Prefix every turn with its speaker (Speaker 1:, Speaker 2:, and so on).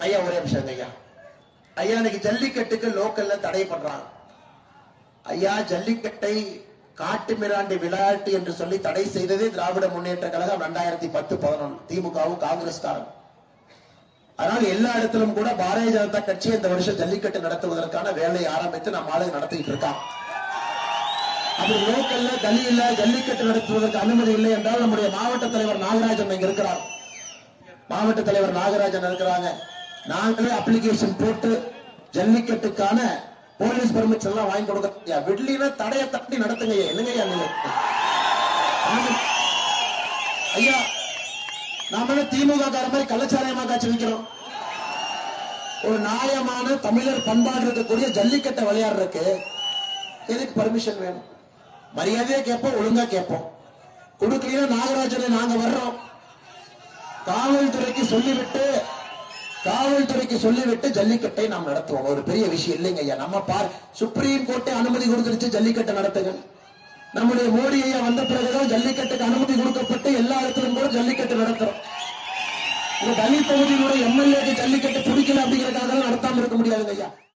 Speaker 1: ஐயா ஒரே நிமிஷம் ஐயா. ஐயா இன்னைக்கு ஜல்லிக்கட்டுக்கு லோக்கல்ல தடை பண்றாங்க. ஐயா ஜல்லிக்கட்டை காட்டு மிராண்டி விளையாட்டு என்று சொல்லி தடை செய்ததே திராவிட முன்னேற்ற கழகம் ரெண்டாயிரத்தி பத்து பதினொன்று திமுகவும் காங்கிரஸ்காரன். அதனால எல்லா இடத்திலும் கூட பாரதிய ஜனதா கட்சி இந்த வருஷம் ஜல்லிக்கட்டு நடத்துவதற்கான வேலையை ஆரம்பித்து நம்ம ஆளுங்க நடத்திட்டு இருக்கான். அப்படி லோக்கல்ல கலியில ஜல்லிக்கட்டு நடத்துவதற்கு அனுமதி இல்லை என்றால் நம்முடைய மாவட்ட தலைவர் நாகராஜன் இங்க இருக்கிறார். மாவட்ட தலைவர் நாகராஜன் இருக்கிறாங்க. நாங்களே அப்ளிகேஷன் போட்டு ஜல்லிக்கட்டுக்கான போலீஸ் பெர்மிஷன் எல்லாம் வாங்கி கொடுக்க விட்லினா தடையை தட்டி நடத்துங்க என்னங்கய்யா நீங்க ஐயா நாம திமுக கார மாதிரி கள்ளச்சாராயமா காட்சி வைக்கிறோம் ஒரு நியாயமான தமிழர் பண்பாடு இருக்கக்கூடிய ஜல்லிக்கட்டை விளையாடுறதுக்கு எதுக்கு பர்மிஷன் வேணும்? மரியாதையா கேட்போம் ஒழுங்கா கேட்போம். கொடுக்கலாம் நாகராஜனை நாங்க வர்றோம். காவல்துறைக்கு சொல்லிவிட்டு காவல்துறைக்கு சொல்லிவிட்டு ஜல்லிக்கட்டை நாம் நடத்துவோம். ஒரு பெரிய விஷயம் இல்லைங்க ஐயா. நம்ம பார் சுப்ரீம் கோர்ட்டே அனுமதி கொடுத்துருச்சு ஜல்லிக்கட்டை நடத்துங்க நம்முடைய மோடி ஐயா வந்த பிறகுதான் ஜல்லிக்கட்டுக்கு அனுமதி கொடுக்கப்பட்டு எல்லா இடத்திலும் கூட ஜல்லிக்கட்டு நடத்துறோம். இந்த தனி தொகுதியினுடைய எம்எல்ஏக்கு ஜல்லிக்கட்டு பிடிக்கல